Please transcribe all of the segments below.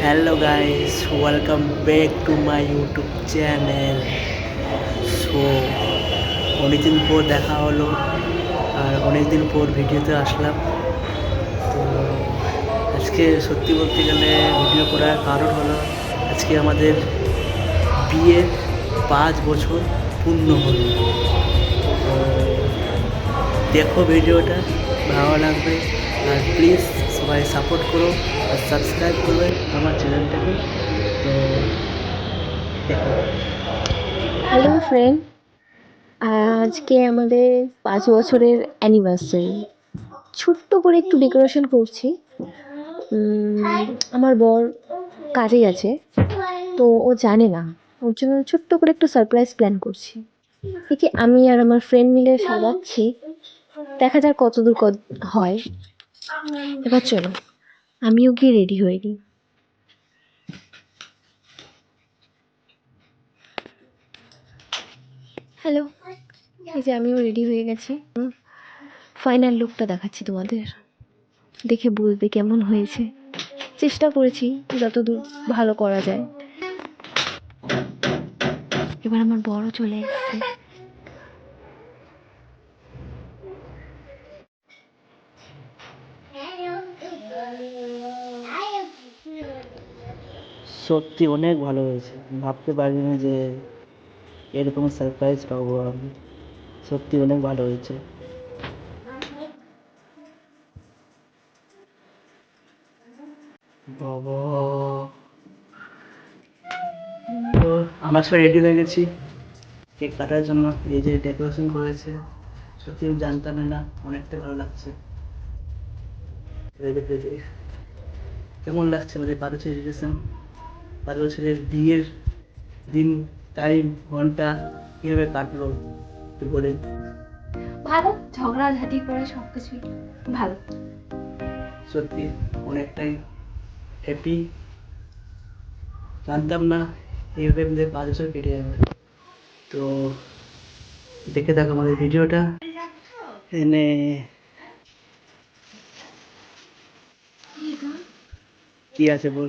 Hello guys welcome back to my YouTube channel so অনেকদিন পর দেখা হলো, আর অনেকদিন পর ভিডিওতে আসলাম। তো, আজকে সত্যি বলতে গেলে ভিডিও করার কারণ হলো, আজকে আমাদের বিয়ের পাঁচ বছর পূর্ণ হলো। দেখো ভিডিওটা, ভালো লাগবে। আর প্লিজ সবাই সাপোর্ট করো আর সাবস্ক্রাইব করবে আমার চ্যানেলটাকে। তো হ্যালো ফ্রেন্ড, আজকে আমাদের পাঁচ বছরের অ্যানিভার্সারি। ছোট্ট করে একটু ডেকোরেশন করছি। আমার বর কাজে গেছে তো ও জানে না। ওর জন্য ছোট্ট করে একটু সারপ্রাইজ প্ল্যান করছি। দেখি আমি আর আমার ফ্রেন্ড মিলে সাজাচ্ছি। দেখা যাক কতদূর কত হয়। এবার চলো, আমিও গিয়ে রেডি হয়ে নিই। হ্যালো এই যে আমিও রেডি হয়ে গেছি। ফাইনাল লুকটা দেখাচ্ছি তোমাদের। দেখে বুঝবে কেমন হয়েছে। চেষ্টা করেছি যতদূর ভালো করা যায়। এবার আমার বড় চলে এসেছে। সত্যি অনেক ভালো হয়েছে। ভাবতে পারিনি যে এরকম সারপ্রাইজ পাবো আমি। সত্যি অনেক ভালো হয়েছে। বাবা। তো আমরা সবাই রেডি হয়ে গেছি। কেক কাটার জন্য। এই যে ডেকোরেশন করেছে। সত্যি আমি জানতামই না, অনেকটা ভালো লাগছে। কেমন লাগছে আমাদের বারো বছরের বারো বছরের বিয়ের দিন টাইম ঘণ্টা কীভাবে কাটলো একটু বলেন। ভালো ঝগড়াঝাটি করে সব কিছুই ভালো। সত্যি অনেকটাই হ্যাপি জানতাম না এইভাবে আমাদের পাঁচ বছর কেটে যাবে। তো দেখে থাকো আমাদের ভিডিওটা। এনে কি আছে বল?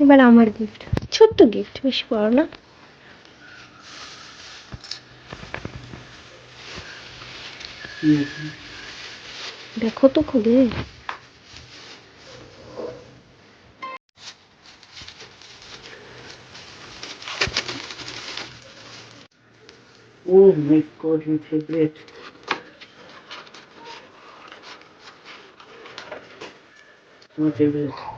এবার আমার গিফট ছোট্ট গিফট বেশি বড় না দেখো তো খুলে Oh my god, my favorite. My favorite.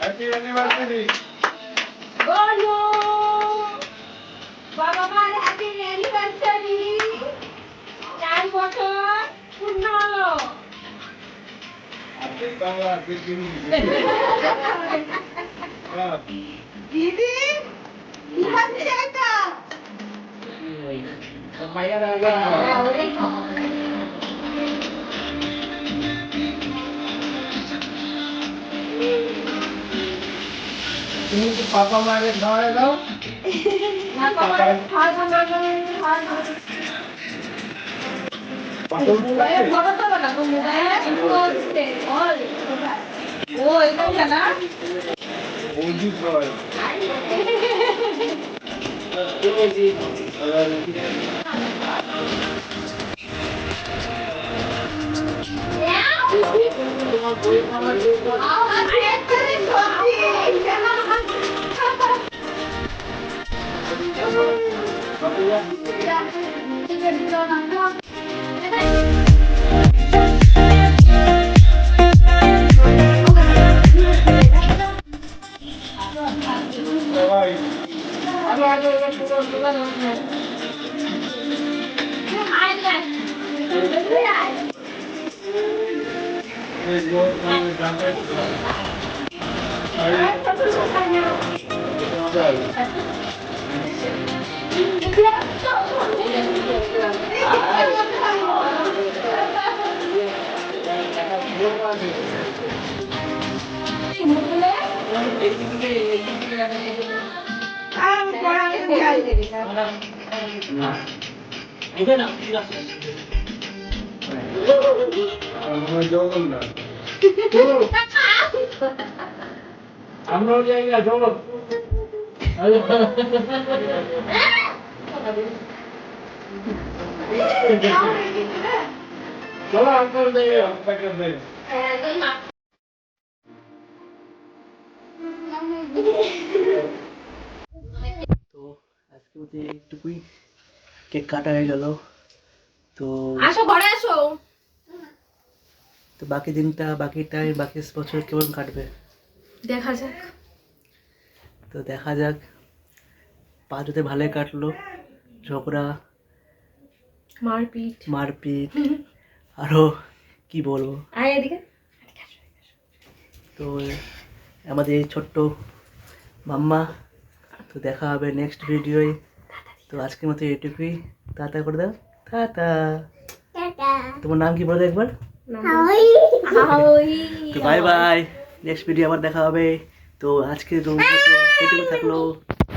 Happy anniversary বলো বাবা মার হ্যাপি অ্যানিভার্সারি চার বছর পূর্ণ হলো বাংলা দিদি দিদি কি হচ্ছে এটা তুমি তো পাপা মাকে খাওয়াই দাও না তোমার খাওয়া দাওয়া না খাওয়া দাওয়া পাতল ওই ফটো তো না তো মোবাইল একটু হচ্ছে অল ও এটা না বৌদি খাওয়াই সবাই এই যে আমি জানতে আমার জগন না আমরাও জায়গা জগৎ চলো আঙ্কল দেবে আপনাকে দেবে তো আজকে একটুকুই কেক কাটা হয়ে গেল। তো আসো ঘরে আসো। তো বাকি দিনটা বাকি টাইম বাকি বছর কেমন কাটবে? দেখা যাক। তো দেখা যাক। পাঁচ হতে ভালোই কাটলো ঝগড়া মারপিট। মারপিট আরও কি বলব? তো আমাদের এই ছোট্ট মাম্মা তো দেখা হবে নেক্সট ভিডিওয় তো আজকের মতো এটুকুই টাটা করে দাও। টাটা। তোমার নাম কি বলো একবার? তো বাই বাই নেক্সট ভিডিও আবার দেখা হবে। তো আজকে এটুকু থাকল।